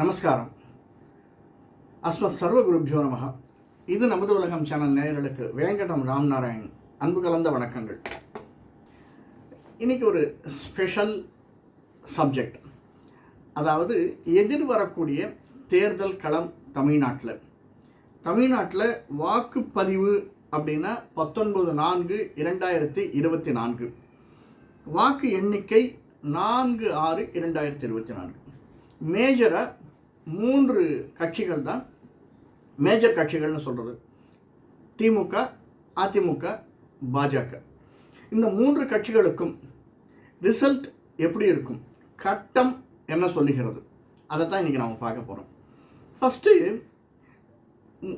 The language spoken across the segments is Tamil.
நமஸ்காரம். அஸ்மத் சர்வ குருப்ஜோ நமக இது நமது உலகம் சேனல் நேயர்களுக்கு வேங்கடம் ராம்நாராயண். அன்பு கலந்த வணக்கங்கள். இன்னைக்கு ஒரு ஸ்பெஷல் சப்ஜெக்ட் அதாவது எதிர்வரக்கூடிய தேர்தல் களம் தமிழ்நாட்டில். தமிழ்நாட்டில் வாக்குப்பதிவு அப்படின்னா பத்தொன்பது நான்கு இரண்டாயிரத்தி இருபத்தி நான்கு. வாக்கு எண்ணிக்கை நான்கு ஆறு இரண்டாயிரத்தி இருபத்தி நான்கு. மேஜராக மூன்று கட்சிகள் தான் மேஜர் கட்சிகள்னு சொல்கிறது திமுக அதிமுக பாஜக. இந்த மூன்று கட்சிகளுக்கும் ரிசல்ட் எப்படி இருக்கும்? கட்டம் என்ன சொல்லுகிறது? அதை தான் இன்றைக்கி நாம் பார்க்க போகிறோம் ஃபஸ்ட்டு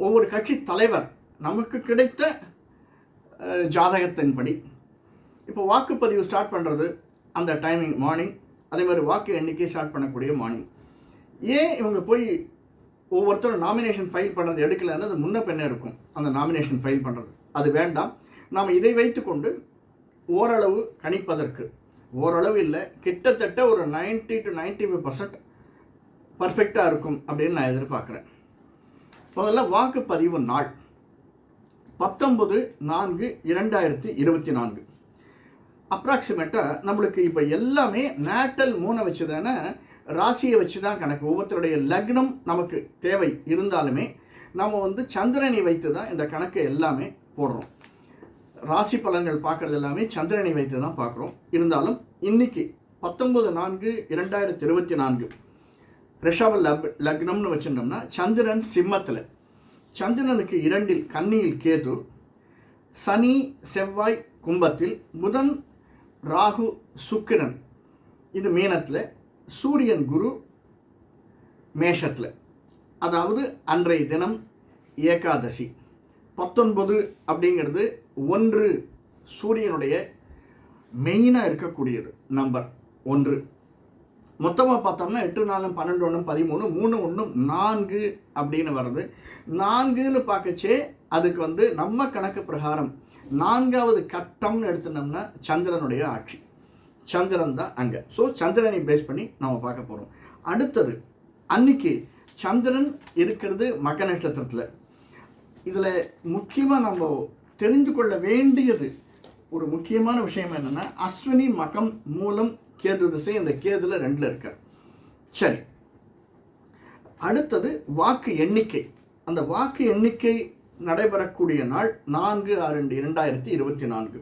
ஒவ்வொரு கட்சி தலைவர் நமக்கு கிடைத்த ஜாதகத்தின்படி. இப்போ வாக்குப்பதிவு ஸ்டார்ட் பண்ணுறது அந்த டைமிங் மார்னிங் அதே மாதிரி வாக்கு எண்ணிக்கை ஸ்டார்ட் பண்ணக்கூடிய மார்னிங் ஏன் இவங்க போய் ஒவ்வொருத்தரும் நாமினேஷன் ஃபைல் பண்ணுறது எடுக்கலைன்னு அது முன்ன பின்ன இருக்கும் அந்த நாமினேஷன் ஃபைல் பண்ணுறது அது வேண்டாம். நாம் இதை வைத்துக்கொண்டு ஓரளவு கணிப்பதற்கு ஓரளவு இல்லை கிட்டத்தட்ட ஒரு 90 டு 95% ஃபைவ் பர்சன்ட் பர்ஃபெக்டாக இருக்கும் அப்படின்னு நான் எதிர்பார்க்குறேன். முதல்ல வாக்குப்பதிவு நாள். பத்தொன்பது நான்கு இரண்டாயிரத்தி இருபத்தி நான்கு. அப்ராக்சிமேட்டாக நம்மளுக்கு இப்போ எல்லாமே நேட்டல் மூணை வச்சு தானே ராசியை வச்சு தான் கணக்கு. ஒவ்வொருத்தருடைய லக்னம் நமக்கு தேவை இருந்தாலுமே நம்ம வந்து சந்திரனை வைத்து தான் இந்த கணக்கை எல்லாமே போடுறோம். ராசி பலன்கள் பார்க்குறது எல்லாமே சந்திரனை வைத்து தான் பார்க்குறோம். இருந்தாலும் இன்றைக்கி பத்தொன்பது நான்கு இரண்டாயிரத்தி இருபத்தி நான்கு ரிஷப லப் லக்னம்னு வச்சுருந்தோம்னா சந்திரன் சிம்மத்தில். சந்திரனுக்கு இரண்டில் கன்னியில் கேது சனி செவ்வாய் கும்பத்தில் புதன் ராகு சுக்கிரன். இது மீனத்தில். சூரியன் குரு மேஷத்தில். அதாவது அன்றைய தினம் ஏகாதசி. பத்தொன்பது அப்படிங்கிறது ஒன்று சூரியனுடைய மெயினாக இருக்கக்கூடியது. நம்பர் ஒன்று. மொத்தமாக பார்த்தோம்னா எட்டு நாலும் பன்னெண்டு ஒன்றும் பதிமூணு மூணு ஒன்றும் நான்கு அப்படின்னு வருது. நான்குன்னு பார்க்கச்சே அதுக்கு வந்து நம்ம கணக்கு பிரகாரம் நான்காவது கட்டம்னு எடுத்துனோம்னா சந்திரனுடைய ஆட்சி. சந்திரன் தான் அங்கே. ஸோ சந்திரனை பேஸ் பண்ணி நம்ம பார்க்க போகிறோம் அடுத்தது அன்னைக்கு சந்திரன் இருக்கிறது மக நட்சத்திரத்தில். இதில் முக்கியமாக நம்ம தெரிந்து கொள்ள வேண்டியது ஒரு முக்கியமான விஷயம் என்னென்னா அஸ்வினி மகம் மூலம் கேது திசை இந்த கேதுல ரெண்டில் இருக்கார் சரி. அடுத்தது வாக்கு எண்ணிக்கை. அந்த வாக்கு எண்ணிக்கை நடைபெறக்கூடிய நாள் நான்கு ஆறு ரெண்டு இரண்டாயிரத்தி இருபத்தி நான்கு.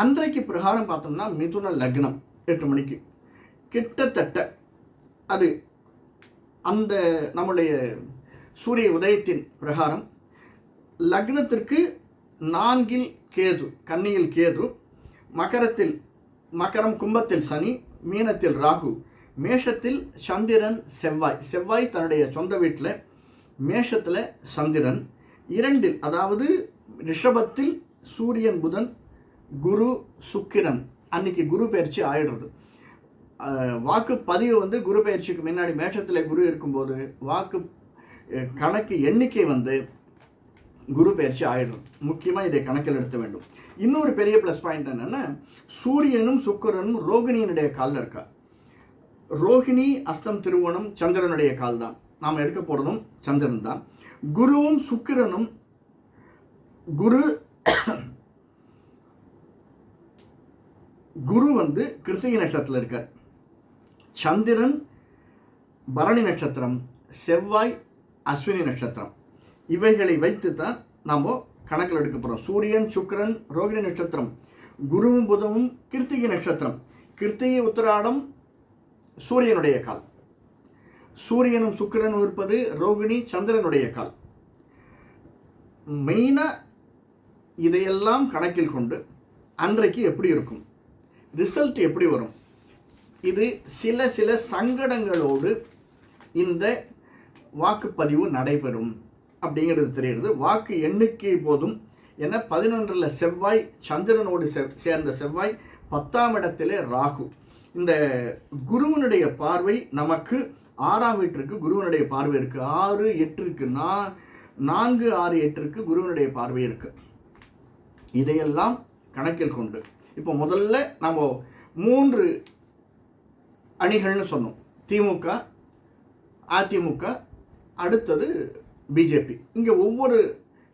அன்றைக்கு பிரகாரம் பார்த்தோம்னா மிதுன லக்னம் எட்டு மணிக்கு. கிட்டத்தட்ட அது அந்த நம்முடைய சூரிய உதயத்தின் பிரகாரம். லக்னத்திற்கு நான்கில் கேது கன்னியில் கேது மகரத்தில் மகரம் கும்பத்தில் சனி மீனத்தில் ராகு மேஷத்தில் சந்திரன் செவ்வாய். செவ்வாய் தன்னுடைய சொந்த வீட்டில் மேஷத்தில் சந்திரன். இரண்டில் அதாவது ரிஷபத்தில் சூரியன் புதன் குரு சுக்கிரன். அன்னைக்கு குரு பயிற்சி ஆயிடுறது. வாக்கு பதிவு வந்து குரு பயிற்சிக்கு முன்னாடி மேஷத்தில் குரு இருக்கும்போது வாக்கு கணக்கு எண்ணிக்கை வந்து குரு பயிற்சி ஆயிடும் முக்கியமாக இதை கணக்கில் எடுத்த வேண்டும். இன்னொரு பெரிய ப்ளஸ் பாயிண்ட் என்னென்னா சூரியனும் சுக்கிரனும் ரோகிணியினுடைய காலில் இருக்கா? ரோகிணி அஸ்தம் திருவோணம் சந்திரனுடைய கால் தான். நாம் எடுக்க போகிறதும் சந்திரன் தான். குருவும் சுக்கிரனும் குரு குரு வந்து கிருத்திகை நட்சத்திரத்தில் இருக்கார். சந்திரன் பரணி நட்சத்திரம் செவ்வாய் அஸ்வினி நட்சத்திரம். இவைகளை வைத்து தான் நாம் கணக்கில் எடுக்க போகிறோம் சூரியன் சுக்கிரன் ரோகிணி நட்சத்திரம் குருவும் புதவும் கிருத்திகை நட்சத்திரம். கிருத்திகை உத்திராடம் சூரியனுடைய கால். சூரியனும் சுக்கரனும் இருப்பது ரோகிணி சந்திரனுடைய கால். மெயினாக இதையெல்லாம் கணக்கில் கொண்டு அன்றைக்கு எப்படி இருக்கும்? ரிசல்ட் எப்படி வரும்? இது சில சில சங்கடங்களோடு இந்த வாக்குப்பதிவு நடைபெறும். அப்படிங்கிறது தெரிகிறது. வாக்கு எண்ணிக்கை போதும். என பதினொன்றில் செவ்வாய் சந்திரனோடு செவ் சேர்ந்த செவ்வாய் பத்தாம் இடத்திலே ராகு. இந்த குருவனுடைய பார்வை நமக்கு ஆறாம் வீட்டிற்கு குருவனுடைய பார்வை இருக்குது ஆறு எட்டிற்கு நா நான்கு ஆறு எட்டிற்கு குருவனுடைய பார்வை இருக்குது இதையெல்லாம் கணக்கில் கொண்டு இப்போ முதல்ல நம்ம மூன்று அணிகள்னு சொன்னோம். திமுக அதிமுக அடுத்தது பிஜேபி. இங்கே ஒவ்வொரு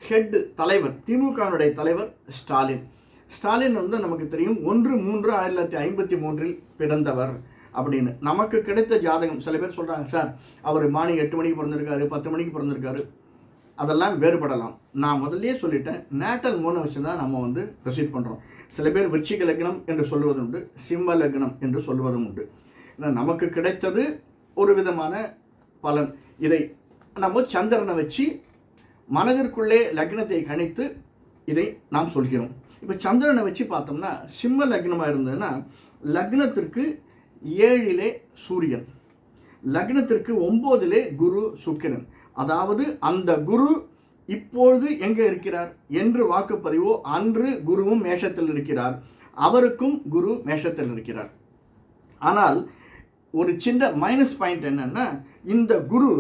ஹெட் தலைவர் திமுகவினுடைய தலைவர் ஸ்டாலின். ஸ்டாலின் வந்து நமக்கு தெரியும் ஒன்று மூன்று ஆயிரத்தி தொள்ளாயிரத்தி ஐம்பத்தி மூன்றில் பிறந்தவர் அப்படின்னு. நமக்கு கிடைத்த ஜாதகம் சில பேர் சொல்கிறாங்க சார் அவர் மார்னிங் எட்டு மணிக்கு பிறந்திருக்காரு பத்து மணிக்கு பிறந்திருக்காரு. அதெல்லாம் வேறுபடலாம். நான் முதல்லையே சொல்லிட்டேன் நேட்டல் மூணு வச்சு தான் நம்ம வந்து ப்ரொசீட் பண்ணுறோம் சில பேர் விருச்சிக லக்னம் என்று சொல்வதும் உண்டு சிம்ம லக்னம் என்று சொல்வதும் உண்டு ஏன்னா நமக்கு கிடைத்தது ஒரு விதமான பலன். இதை நம்ம சந்திரனை வச்சு மனதிற்குள்ளே லக்னத்தை கணித்து இதை நாம் சொல்கிறோம். இப்போ சந்திரனை வச்சு பார்த்தோம்னா சிம்ம லக்னமாக இருந்ததுன்னா லக்னத்திற்கு ஏழிலே சூரியன் லக்னத்திற்கு ஒம்போதிலே குரு சுக்கிரன். அதாவது அந்த குரு இப்பொழுது எங்கே இருக்கிறார் என்று வாக்குப்பதிவோ அன்று குருவும் மேஷத்தில் இருக்கிறார். அவருக்கும் குரு மேஷத்தில் இருக்கிறார். ஆனால் ஒரு சின்ன மைனஸ் பாயிண்ட் என்னென்னா இந்த குரு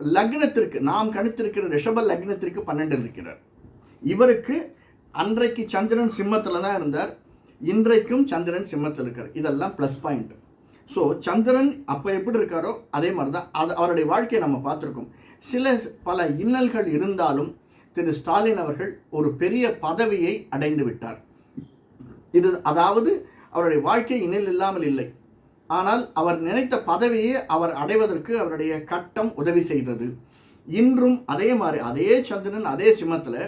லக்னத்திற்கு நாம் கணித்திருக்கிற ரிஷப லக்னத்திற்கு பன்னெண்டில் இருக்கிறார். இவருக்கு அன்றைக்கு சந்திரன் சிம்மத்தில் தான் இருந்தார். இன்றைக்கும் சந்திரன் சிம்மத்தில் இருக்கார். இதெல்லாம் ப்ளஸ் பாயிண்ட் ஸோ சந்திரன் அப்போ எப்படி இருக்காரோ அதே மாதிரி தான் அது அவருடைய வாழ்க்கையை நம்ம பார்த்துருக்கோம். சில பல இன்னல்கள் இருந்தாலும் திரு ஸ்டாலின் அவர்கள் ஒரு பெரிய பதவியை அடைந்து விட்டார். இது அதாவது அவருடைய வாழ்க்கை இன்னல் இல்லாமல் இல்லை. ஆனால் அவர் நினைத்த பதவியை அவர் அடைவதற்கு அவருடைய கட்டம் உதவி செய்தது. இன்றும் அதே மாதிரி அதே சந்திரன் அதே சிம்மத்தில்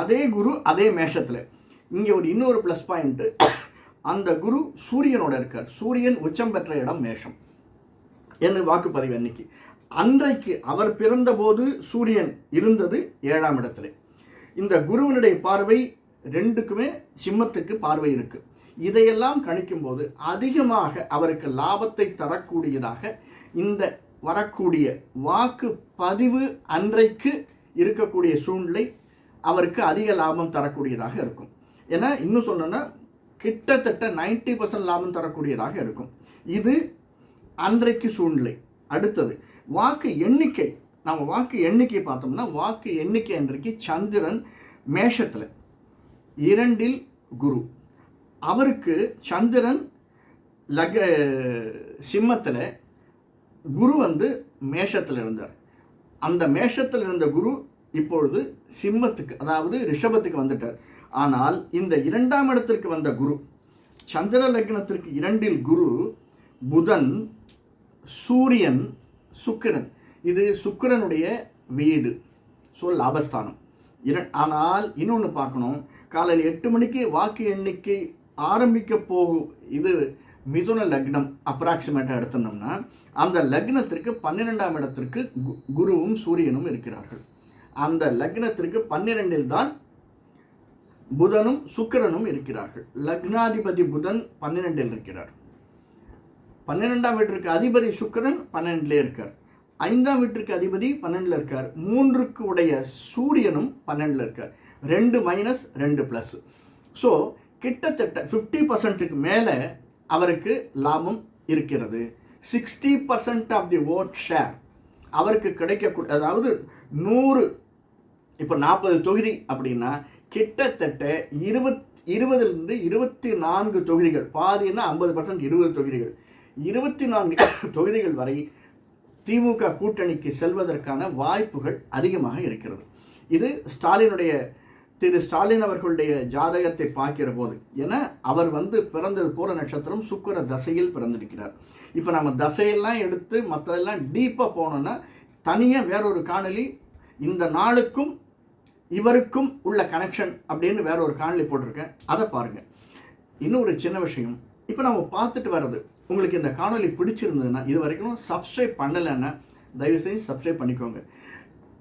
அதே குரு அதே மேஷத்தில். இங்கே ஒரு இன்னொரு ப்ளஸ் பாயிண்ட்டு அந்த குரு சூரியனோட இருக்கார். சூரியன் உச்சம் பெற்ற இடம் மேஷம். என்ன வாக்குப்பதிவு அன்னைக்கு? அன்றைக்கு அவர் பிறந்தபோது சூரியன் இருந்தது ஏழாம் இடத்துல. இந்த குருவனுடைய பார்வை ரெண்டுக்குமே சிம்மத்துக்கு பார்வை இருக்கு. இதையெல்லாம் கணிக்கும்போது அதிகமாக அவருக்கு லாபத்தை தரக்கூடியதாக இந்த வரக்கூடிய வாக்கு பதிவு அன்றைக்கு இருக்கக்கூடிய சூழ்நிலை அவருக்கு அதிக லாபம் தரக்கூடியதாக இருக்கும். ஏன்னா இன்னும் சொல்லணும்னா கிட்டத்தட்ட 90% பர்சன்ட் லாபம் தரக்கூடியதாக இருக்கும். இது அன்றைக்கு சூழ்நிலை. அடுத்தது வாக்கு எண்ணிக்கை. நம்ம வாக்கு எண்ணிக்கை பார்த்தோம்னா வாக்கு எண்ணிக்கை அன்றைக்கு சந்திரன் மேஷத்தில். இரண்டில் குரு. அவருக்கு சந்திரன் லக சிம்மத்தில் குரு வந்து மேஷத்தில் இருந்தார். அந்த மேஷத்தில் இருந்த குரு இப்பொழுது சிம்மத்துக்கு அதாவது ரிஷபத்துக்கு வந்துட்டார். ஆனால் இந்த இரண்டாம் இடத்திற்கு வந்த குரு சந்திர லக்னத்திற்கு இரண்டில் குரு புதன் சூரியன் சுக்கிரன். இது சுக்கிரனுடைய வீடு. ஸோ லாபஸ்தானம். இர ஆனால் இன்னொன்று பார்க்கணும். காலையில் எட்டு மணிக்கு வாக்கு எண்ணிக்கை ஆரம்பிக்க போகும் இது மிதுன லக்னம் அப்ராக்சிமேட்டாக எடுத்தோம்னா அந்த லக்னத்திற்கு பன்னிரெண்டாம் இடத்திற்கு கு- குருவும் சூரியனும் இருக்கிறார்கள். அந்த லக்னத்திற்கு பன்னிரெண்டில் தான் புதனும் சுக்கிரனும் இருக்கிறார்கள். லக்னாதிபதி புதன் பன்னிரெண்டில் இருக்கிறார். பன்னிரெண்டாம் வீட்டிற்கு அதிபதி சுக்கரன் பன்னெண்டுலே இருக்கார். ஐந்தாம் வீட்டிற்கு அதிபதி பன்னெண்டில் இருக்கார். மூன்றுக்கு உடைய சூரியனும் பன்னெண்டில் இருக்கார். ரெண்டு மைனஸ் ரெண்டு ப்ளஸ் ஸோ கிட்டத்தட்ட ஃபிஃப்டி பர்சன்ட்டுக்கு மேலே அவருக்கு லாபம் இருக்கிறது. Sixty percent of the vote share அவருக்கு கிடைக்கக்கூடிய அதாவது நூறு இப்போ நாற்பது தொகுதி அப்படின்னா கிட்டத்தட்ட இருபத் இருபதுலேருந்து இருபத்தி நான்கு தொகுதிகள். பாதின்னா ஐம்பது பர்சன்ட் இருபது தொகுதிகள். இருபத்தி நான்கு தொகுதிகள் வரை திமுக கூட்டணிக்கு செல்வதற்கான வாய்ப்புகள் அதிகமாக இருக்கிறது. இது ஸ்டாலினுடைய திரு ஸ்டாலின் அவர்களுடைய ஜாதகத்தை பார்க்கிற போது ஏன்னா அவர் வந்து பிறந்தது பூர நட்சத்திரம் சுக்கர தசையில் பிறந்திருக்கிறார். இப்போ நம்ம தசையெல்லாம் எடுத்து மற்றதெல்லாம் டீப்பாக போனோன்னா தனியாக வேறொரு காணொலி இந்த நாளுக்கும் இவருக்கும் உள்ள கனெக்ஷன் அப்படின்னு வேற ஒரு காணொலி போட்டிருக்கேன். அதை பாருங்கள் இன்னும் ஒரு சின்ன விஷயம் இப்போ நம்ம பார்த்துட்டு வர்றது உங்களுக்கு இந்த காணொளி பிடிச்சிருந்ததுன்னா இது வரைக்கும் சப்ஸ்கிரைப் பண்ணலைன்னா தயவு செஞ்சு சப்ஸ்கிரைப் பண்ணிக்கோங்க.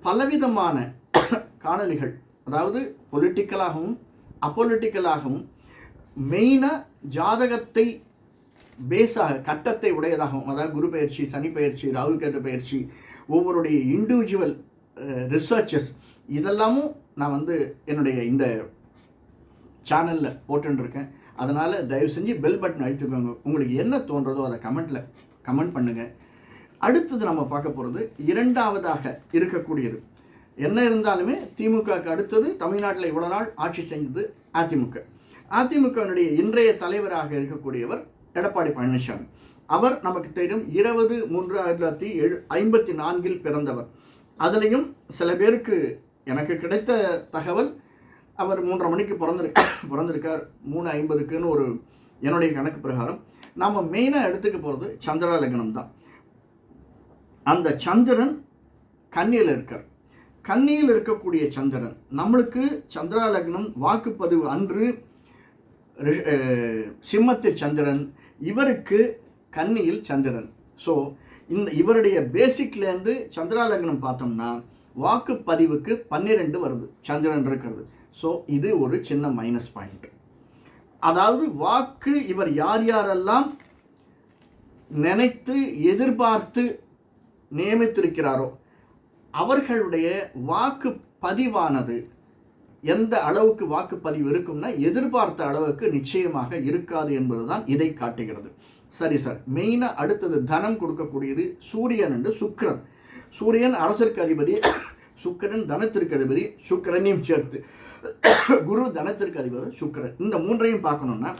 பலவிதமான காணொளிகள் அதாவது பொலிட்டிக்கலாகவும் அப்பொலிட்டிக்கலாகவும் மெயினாக ஜாதகத்தை பேஸாக கட்டத்தை உடையதாகவும் அதாவது குரு பயிற்சி சனி பயிற்சி ராகுகேது பயிற்சி ஒவ்வொருடைய இண்டிவிஜுவல் ரிசர்ச்சஸ் இதெல்லாமும் நான் வந்து என்னுடைய இந்த சேனலில் போட்டுருக்கேன் அதனால் தயவு செஞ்சு பெல் பட்டன் அழுத்திக்கோங்க உங்களுக்கு என்ன தோன்றதோ அதை கமெண்ட்டில் கமெண்ட் பண்ணுங்கள் அடுத்தது நம்ம பார்க்க போகிறது இரண்டாவதாக இருக்கக்கூடியது. என்ன இருந்தாலுமே திமுகவுக்கு அடுத்தது தமிழ்நாட்டில் இவ்வளோ நாள் ஆட்சி செஞ்சது அதிமுக. அதிமுகவினுடைய இன்றைய தலைவராக இருக்கக்கூடியவர் எடப்பாடி பழனிசாமி. அவர் நமக்கு தெரியும் இருபது மூன்று ஆயிரத்தி தொள்ளாயிரத்தி எழு ஐம்பத்தி நான்கில் பிறந்தவர். அதுலேயும் சில பேருக்கு எனக்கு கிடைத்த தகவல் அவர் மூன்றரை மணிக்கு பிறந்திருக்க பிறந்திருக்கார். மூணு ஐம்பதுக்குன்னு ஒரு என்னுடைய கணக்கு பிரகாரம். நாம் மெயினாக எடுத்துக்க போகிறது சந்திர லக்னம் தான். அந்த சந்திரன் கண்ணியில் இருக்கார். கண்ணியில் இருக்கக்கூடிய சந்திரன் நம்மளுக்கு சந்திரா லக்னம் வாக்குப்பதிவு அன்று சிம்மத்தில் சந்திரன் இவருக்கு கன்னியில் சந்திரன். ஸோ இந்த இவருடைய பேசிக்லேருந்து சந்திரா லக்னம் பார்த்தோம்னா வாக்குப்பதிவுக்கு பன்னிரெண்டு வருது. சந்திரன் இருக்கிறது. ஸோ இது ஒரு சின்ன மைனஸ் பாயிண்ட் அதாவது வாக்கு இவர் யார் யாரெல்லாம் நினைத்து எதிர்பார்த்து நியமித்திருக்கிறாரோ அவர்களுடைய வாக்கு பதிவானது எந்த அளவுக்கு வாக்குப்பதிவு இருக்கும்னா எதிர்பார்த்த அளவுக்கு நிச்சயமாக இருக்காது என்பதுதான் இதை காட்டுகிறது. சரி சார் மெயினாக அடுத்தது தனம் கொடுக்கக்கூடியது சூரியன் என்று சுக்கிரன். சூரியன் அரசிற்கு அதிபதி சுக்கிரன் தனத்திற்கு அதிபதி சுக்கிரனையும் சேர்த்து. குரு தனத்திற்கு அதிபதி சுக்கிரன். இந்த மூன்றையும் பார்க்கணும்னா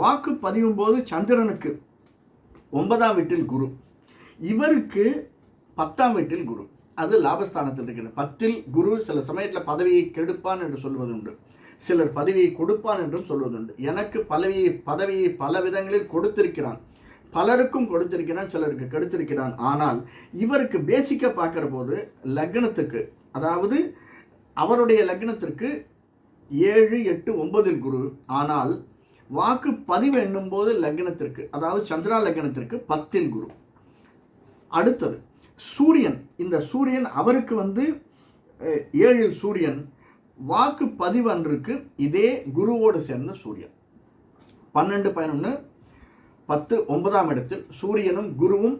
வாக்கு பதியும் போது சந்திரனுக்கு ஒன்பதாம் வீட்டில் குரு. இவருக்கு பத்தாம் வீட்டில் குரு. அது லாபஸ்தானத்தில் இருக்கிறது. பத்தில் குரு சில சமயத்தில் பதவியை கெடுப்பான் என்று சொல்வது உண்டு சிலர் பதவியை கொடுப்பான் என்றும் சொல்வதுண்டு. எனக்கு பதவியை பதவியை பல விதங்களில் கொடுத்திருக்கிறான். பலருக்கும் கொடுத்திருக்கிறான் சிலருக்கு கெடுத்திருக்கிறான். ஆனால் இவருக்கு பேசிக்காக பார்க்குற போது லக்னத்துக்கு அதாவது அவருடைய லக்னத்திற்கு ஏழு எட்டு ஒன்பதில் குரு. ஆனால் வாக்கு பதிவு எண்ணும்போது லக்னத்திற்கு அதாவது சந்திரா லக்னத்திற்கு பத்தில் குரு. அடுத்தது சூரியன். இந்த சூரியன் அவருக்கு வந்து ஏழில் சூரியன். வாக்கு பதிவு அன்றுக்கு இதே குருவோடு சேர்ந்த சூரியன். பன்னெண்டு பதினொன்று பத்து ஒன்பதாம் இடத்தில் சூரியனும் குருவும்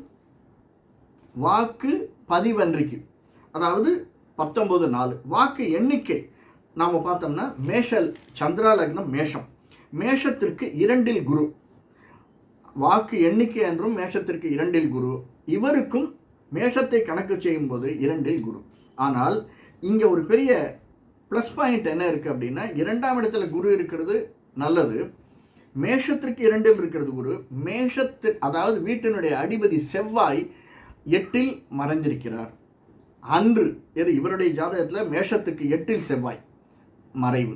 வாக்கு பதிவன்றைக்கு அதாவது பத்தொன்பது நாலு. வாக்கு எண்ணிக்கை நாம் பார்த்தோம்னா மேஷல் சந்திரா லக்னம் மேஷம். மேஷத்திற்கு இரண்டில் குரு. வாக்கு எண்ணிக்கை என்றும் மேஷத்திற்கு இரண்டில் குரு. இவருக்கும் மேஷத்தை கணக்கு செய்யும்போது இரண்டில் குரு. ஆனால் இங்கே ஒரு பெரிய ப்ளஸ் பாயிண்ட் என்ன இருக்குது அப்படின்னா இரண்டாம் இடத்துல குரு இருக்கிறது நல்லது. மேஷத்திற்கு இரண்டில் இருக்கிறது குரு. மேஷத்து அதாவது வீட்டினுடைய அதிபதி செவ்வாய் எட்டில் மறைஞ்சிருக்கிறார் அன்று எது இவருடைய ஜாதகத்தில் மேஷத்துக்கு எட்டில் செவ்வாய். மறைவு.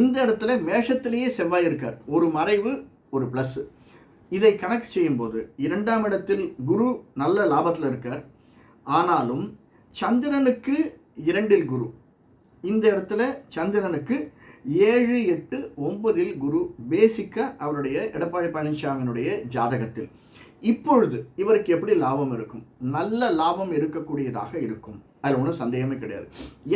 இந்த இடத்துல மேஷத்திலேயே செவ்வாய் இருக்கார். ஒரு மறைவு ஒரு ப்ளஸ்ஸு இதை கணக்கு செய்யும்போது இரண்டாம் இடத்தில் குரு நல்ல லாபத்தில் இருக்கார். ஆனாலும் சந்திரனுக்கு இரண்டில் குரு. இந்த இடத்துல சந்திரனுக்கு ஏழு எட்டு ஒன்பதில் குரு. பேசிக்காக அவருடைய எடப்பாடி பழனிசாமியினுடைய ஜாதகத்தில். இப்பொழுது இவருக்கு எப்படி லாபம் இருக்கும்? நல்ல லாபம் இருக்கக்கூடியதாக இருக்கும். அதில் ஒன்றும் சந்தேகமே கிடையாது.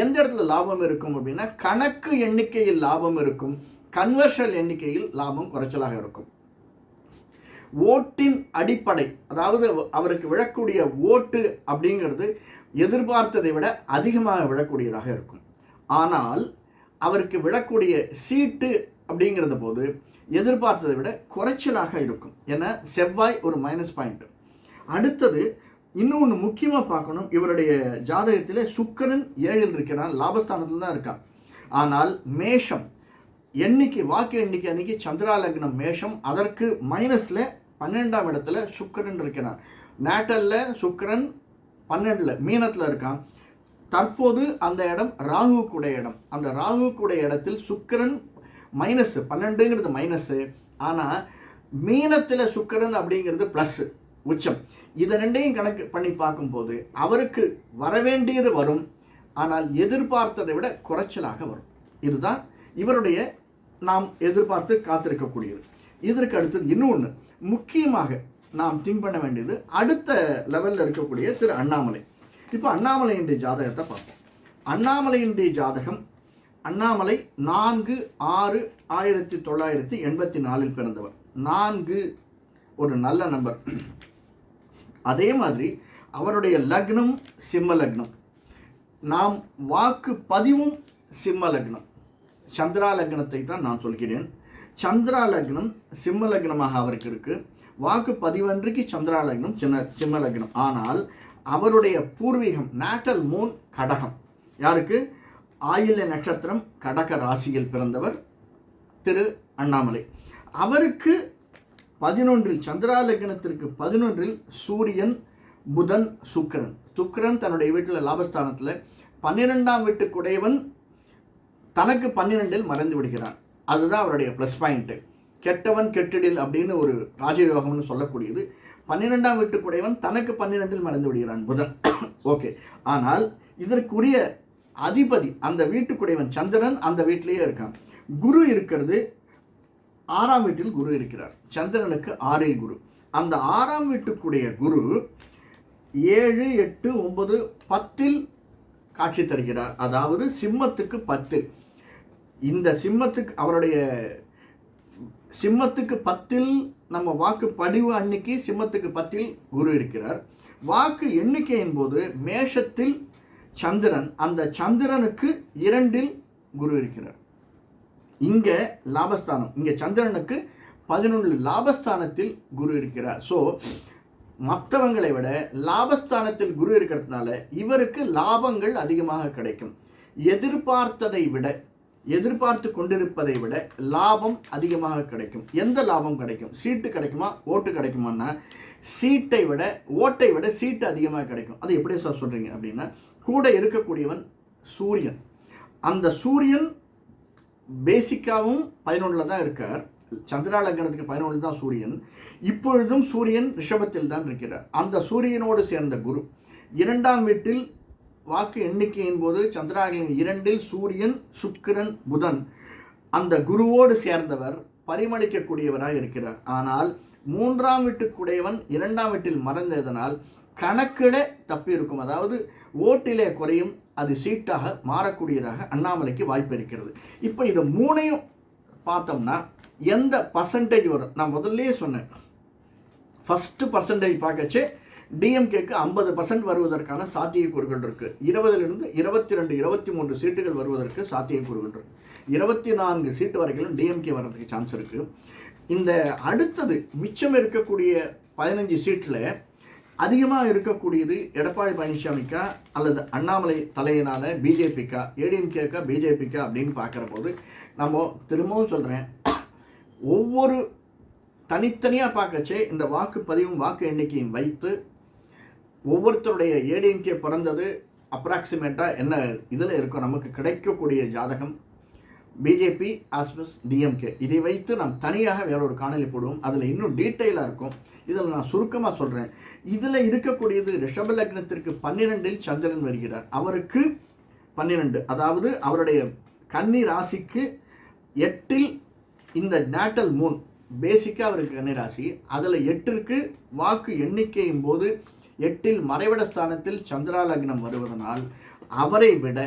எந்த இடத்துல லாபம் இருக்கும் அப்படின்னா கணக்கு எண்ணிக்கையில் லாபம் இருக்கும் கன்வர்ஷல் எண்ணிக்கையில் லாபம் குறைச்சலாக இருக்கும். ஓட்டின் அடிப்படை அதாவது அவருக்கு விழக்கூடிய ஓட்டு அப்படிங்கிறது எதிர்பார்த்ததை விட அதிகமாக விழக்கூடியதாக இருக்கும். ஆனால் அவருக்கு விழக்கூடிய சீட்டு அப்படிங்கிறத போது எதிர்பார்த்ததை விட குறைச்சலாக இருக்கும். ஏன்னா செவ்வாய் ஒரு மைனஸ் பாயிண்ட் அடுத்தது இன்னொன்று முக்கியமாக பார்க்கணும். இவருடைய ஜாதகத்தில் சுக்கிரன் ஏழில் இருக்கிறான். லாபஸ்தானத்தில் தான் இருக்கான். ஆனால் மேஷம் எண்ணிக்கை வாக்கு எண்ணிக்கை அன்னைக்கு சந்திரா லக்னம் மேஷம் அதற்கு மைனஸில் பன்னெண்டாம் இடத்துல சுக்கரன் இருக்கிறான். நேட்டலில் சுக்கரன் பன்னெண்டில் மீனத்தில் இருக்கான். தற்போது அந்த இடம் ராகு கூட இடம். அந்த ராகு கூட இடத்தில் சுக்கிரன் மைனஸு பன்னெண்டுங்கிறது மைனஸு ஆனால் மீனத்தில் சுக்கரன் அப்படிங்கிறது ப்ளஸ்ஸு உச்சம். இதை ரெண்டையும் கணக்கு பண்ணி பார்க்கும்போது அவருக்கு வரவேண்டியது வரும். ஆனால் எதிர்பார்த்ததை விட குறைச்சலாக வரும். இதுதான் இவருடைய நாம் எதிர்பார்த்து காத்திருக்கக்கூடியது. இதற்கு அடுத்தது இன்னொன்று முக்கியமாக நாம் திங்க் பண்ண வேண்டியது அடுத்த லெவலில் இருக்கக்கூடிய திரு அண்ணாமலை. இப்போ அண்ணாமலையினுடைய ஜாதகத்தை பார்ப்போம். அண்ணாமலையினுடைய ஜாதகம் அண்ணாமலை நான்கு ஆறு ஆயிரத்தி தொள்ளாயிரத்தி எண்பத்தி நாலில் பிறந்தவர். நான்கு ஒரு நல்ல நம்பர் அதே மாதிரி அவருடைய லக்னம் சிம்ம லக்னம். நாம் வாக்கு பதிவும் சிம்ம லக்னம். சந்திரா லக்னத்தை தான் நான் சொல்கிறேன். சந்திரா லக்னம் சிம்ம லக்னமாக அவருக்கு இருக்குது வாக்கு பதிவன்றைக்கு சந்திரா லக்னம் சின்ன சிம்ம லக்னம். ஆனால் அவருடைய பூர்வீகம் நேட்டல் மூன் கடகம். யாருக்கு? ஆயில்ய நட்சத்திரம் கடக ராசியில் பிறந்தவர் திரு அண்ணாமலை. அவருக்கு பதினொன்றில் சந்திரா லக்னத்திற்கு பதினொன்றில் சூரியன் புதன் சுக்கரன். சுக்கரன் தன்னுடைய வீட்டில் லாபஸ்தானத்தில். பன்னிரெண்டாம் வீட்டுக்குடையவன் தனக்கு பன்னிரெண்டில் மறைந்து விடுகிறான். அதுதான் அவருடைய ப்ளஸ் பாயிண்ட்டு கெட்டவன் கெட்டிடில் அப்படின்னு ஒரு ராஜயோகம்னு சொல்லக்கூடியது. பன்னிரெண்டாம் வீட்டுக்குடையவன் தனக்கு பன்னிரெண்டில் மறைந்து விடுகிறான் புதன். ஓகே ஆனால் இதற்குரிய அதிபதி அந்த வீட்டுக்குடையவன் சந்திரன் அந்த வீட்டிலேயே இருக்கான். குரு இருக்கிறது ஆறாம் வீட்டில் குரு இருக்கிறார். சந்திரனுக்கு ஆறில் குரு. அந்த ஆறாம் வீட்டுக்குடைய குரு ஏழு எட்டு ஒன்பது பத்தில் காட்சி தருகிறார். அதாவது சிம்மத்துக்கு பத்தில். இந்த சிம்மத்துக்கு அவருடைய சிம்மத்துக்கு பத்தில் நம்ம வாக்கு படிவு அன்னைக்கு சிம்மத்துக்கு பத்தில் குரு இருக்கிறார். வாக்கு எண்ணிக்கையின் போது மேஷத்தில் சந்திரன் அந்த சந்திரனுக்கு இரண்டில் குரு இருக்கிறார். இங்கே லாபஸ்தானம் இங்கே சந்திரனுக்கு பதினொன்று லாபஸ்தானத்தில் குரு இருக்கிறார். ஸோ மற்றவங்களை விட லாபஸ்தானத்தில் குரு இருக்கிறதுனால இவருக்கு லாபங்கள் அதிகமாக கிடைக்கும். எதிர்பார்த்ததை விட எதிர்பார்த்து கொண்டிருப்பதை விட லாபம் அதிகமாக கிடைக்கும். எந்த லாபம் கிடைக்கும்? சீட்டு கிடைக்குமா? ஓட்டு கிடைக்குமான்னா சீட்டை விட ஓட்டை விட சீட்டு அதிகமாக கிடைக்கும். அது எப்படி சார் சொல்கிறீங்க அப்படின்னா கூட இருக்கக்கூடியவன் சூரியன். அந்த சூரியன் பேசிக்காகவும் பதினொன்றில் தான் இருக்கார். சந்திரா லக்னத்துக்கு பதினொன்று தான் சூரியன். இப்பொழுதும் சூரியன் ரிஷபத்தில் தான் இருக்கிறார். அந்த சூரியனோடு சேர்ந்த குரு இரண்டாம் வீட்டில் வாக்கு எண்ணிக்கையின் போது சந்திராகின் இரண்டில் சூரியன் சுக்கிரன் புதன். அந்த குருவோடு சேர்ந்தவர் பரிமளிக்கக்கூடியவராக இருக்கிறார். ஆனால் மூன்றாம் வீட்டுக்குடையவன் இரண்டாம் வீட்டில் மறைந்ததனால் கணக்கிட தப்பி இருக்கும் அதாவது ஓட்டிலே குறையும் அது சீட்டாக மாறக்கூடியதாக அண்ணாமலைக்கு வாய்ப்பு இருக்கிறது. இப்போ இதை மூணையும் பார்த்தோம்னா எந்த பர்சன்டேஜ் வரும்? நான் முதல்லயே சொன்னேன். ஃபஸ்ட்டு பர்சன்டேஜ் பார்க்கச்சு டிஎம்கேக்கு ஐம்பது பர்சன்ட் வருவதற்கான சாத்தியக்கூறுகள் இருக்குது இருபதிலிருந்து இருபத்தி ரெண்டு இருபத்தி மூன்று சீட்டுகள் வருவதற்கு சாத்தியக்கூறுகள் இருக்குது இருபத்தி நான்கு சீட்டு வரைக்கும் டிஎம்கே வர்றதுக்கு சான்ஸ் இருக்குது இந்த அடுத்தது மிச்சம் இருக்கக்கூடிய பதினஞ்சு சீட்டில் அதிகமாக இருக்கக்கூடியது எடப்பாடி பழனிசாமிக்கா அல்லது அண்ணாமலை தலையினால் பிஜேபிக்கா ஏடிஎம்கேக்கா பிஜேபிக்கா அப்படின்னு பார்க்குற போது நம்ம திரும்பவும் சொல்கிறேன் ஒவ்வொரு தனித்தனியாக பார்க்கச்சே இந்த வாக்குப்பதிவும் வாக்கு எண்ணிக்கையும் வைத்து ஒவ்வொருத்தருடைய ஏடிஎம்கே பிறந்தது அப்ராக்சிமேட்டாக என்ன இதில் இருக்கும் நமக்கு கிடைக்கக்கூடிய ஜாதகம் பிஜேபி ஆஸ்பஸ் டிஎம்கே இதை வைத்து நாம் தனியாக வேற ஒரு காணொலி போடுவோம். அதில் இன்னும் டீட்டெயிலாக இருக்கும். இதில் நான் சுருக்கமாக சொல்கிறேன் இதில் இருக்கக்கூடியது ரிஷப லக்னத்திற்கு பன்னிரெண்டில் சந்திரன் வருகிறார். அவருக்கு பன்னிரெண்டு. அதாவது அவருடைய கன்னி ராசிக்கு எட்டில் இந்த நேட்டல் மூன். பேசிக்காக அவருக்கு கன்னி ராசி. அதில் எட்டிற்கு வாக்கு எண்ணிக்கையின் போது எட்டில் மறைவிட ஸ்தானத்தில் சந்திரா லக்னம் வருவதனால் அவரை விட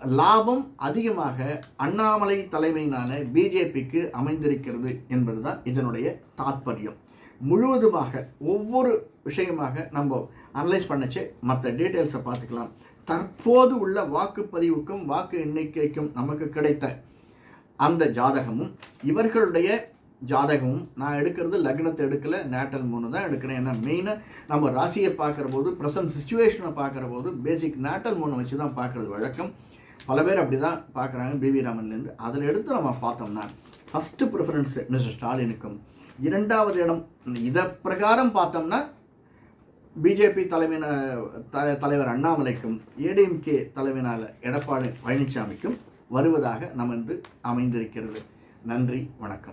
லாபம் அதிகமாக அண்ணாமலை தலைமையிலான பிஜேபிக்கு அமைந்திருக்கிறது என்பதுதான் இதனுடைய தாத்பரியம். முழுவதுமாக ஒவ்வொரு விஷயமாக நம்ம அனலைஸ் பண்ணிச்சு. மற்ற டீட்டெயில்ஸை பார்த்துக்கலாம். தற்போது உள்ள வாக்குப்பதிவுக்கும் வாக்கு எண்ணிக்கைக்கும் நமக்கு கிடைத்த அந்த ஜாதகமும் இவர்களுடைய ஜாதகமும் நான் எடுக்கிறது லக்னத்தை எடுக்கலை நேட்டல் மூணு தான் எடுக்கிறேன். ஏன்னா மெயினாக நம்ம ராசியை பார்க்குற போது ப்ரெசன்ட் சுச்சுவேஷனை பார்க்குற போது பேசிக் நேட்டல் மூணு வச்சு தான் பார்க்குறது வழக்கம். பல பேர் அப்படி தான் பார்க்குறாங்க பிவி ராமன்லேருந்து. அதில் எடுத்து நம்ம பார்த்தோம்னா ஃபஸ்ட்டு ப்ரிஃபரன்ஸு மிஸ்டர் ஸ்டாலினுக்கும் இரண்டாவது இடம் இதை பிரகாரம் பார்த்தோம்னா பிஜேபி தலைமையின த தலைவர் அண்ணாமலைக்கும் ஏடிஎம்கே தலைமையினால் எடப்பாடி பழனிசாமிக்கும் வருவதாக நமது அமைந்திருக்கிறது. நன்றி வணக்கம்.